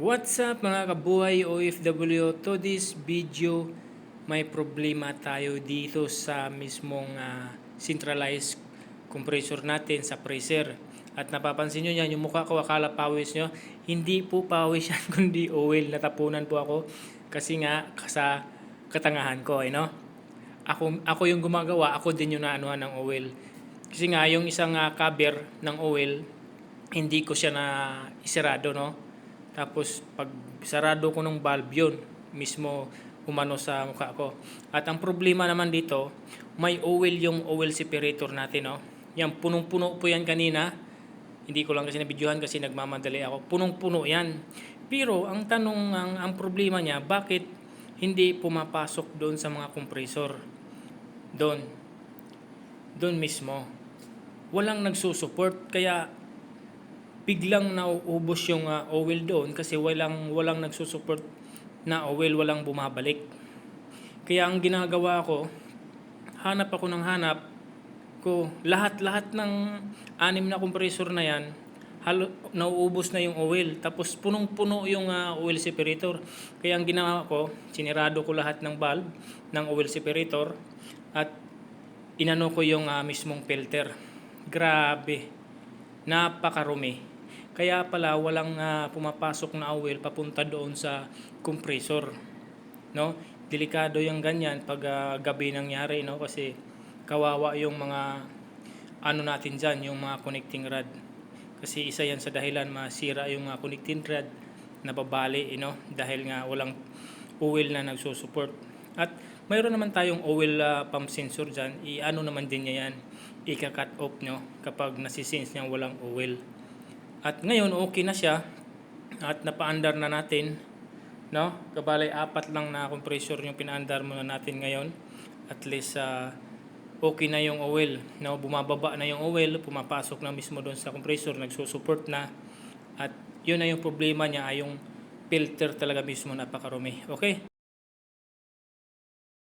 What's up mga kabuhay OFW? To this video, may problema tayo dito sa mismong ah, centralized compressor natin sa pressure. At napapansin nyo yan, yung mukha ko akala pawis nyo. Hindi po pawis yan, kundi oil. Natapunan po ako kasi nga sa katangahan ko, eh, no? Ako, ako yung gumagawa, ako din yung naanuhan ng oil. Kasi nga, yung isang ah, cover ng oil, hindi ko siya na isarado, no? Tapos, pag sarado ko ng valve yun, mismo umano sa mukha ko. At ang problema naman dito, may oil yung oil separator natin, no? Yan, punong-puno po yan kanina. Hindi ko lang kasi nabidyohan kasi nagmamadali ako. Punong-puno yan. Pero, ang tanong, ang, ang problema niya, bakit hindi pumapasok doon sa mga compressor? Doon. Doon mismo. Walang nagsusupport. Kaya, biglang nauubos yung ah, oil doon kasi walang walang nagsusupport na oil, walang bumabalik. Kaya ang ginagawa ko, hanap ako ng hanap ko lahat-lahat ng anim na compressor na yan halo, nauubos na yung oil tapos punong-puno yung ah, oil separator. Kaya ang ginawa ko sinirado ko lahat ng valve ng oil separator at inano ko yung ah, mismong filter. Grabe. Napakarumi kaya pala walang ah, pumapasok na oil papunta doon sa compressor. No? Delikado yung ganyan pag ah, gabi nangyari no kasi kawawa yung mga ano natin diyan, yung mga connecting rod. Kasi isa yan sa dahilan masira yung mga connecting rod nababali, you know, dahil nga walang oil na nagsusupport. At mayroon naman tayong oil ah, pump sensor diyan, i-ano naman din niya yan, ika-cut off nyo kapag nasisense niya walang oil. At ngayon okay na siya at napaandar na natin no? Kabalay apat lang na compressor yung pinaandar muna natin ngayon. At least ah, okay na yung oil, no? Bumababa na yung oil, pumapasok na mismo doon sa compressor, nagsusupport na. At yun na yung problema niya ay yung filter talaga mismo napakarumi. Okay?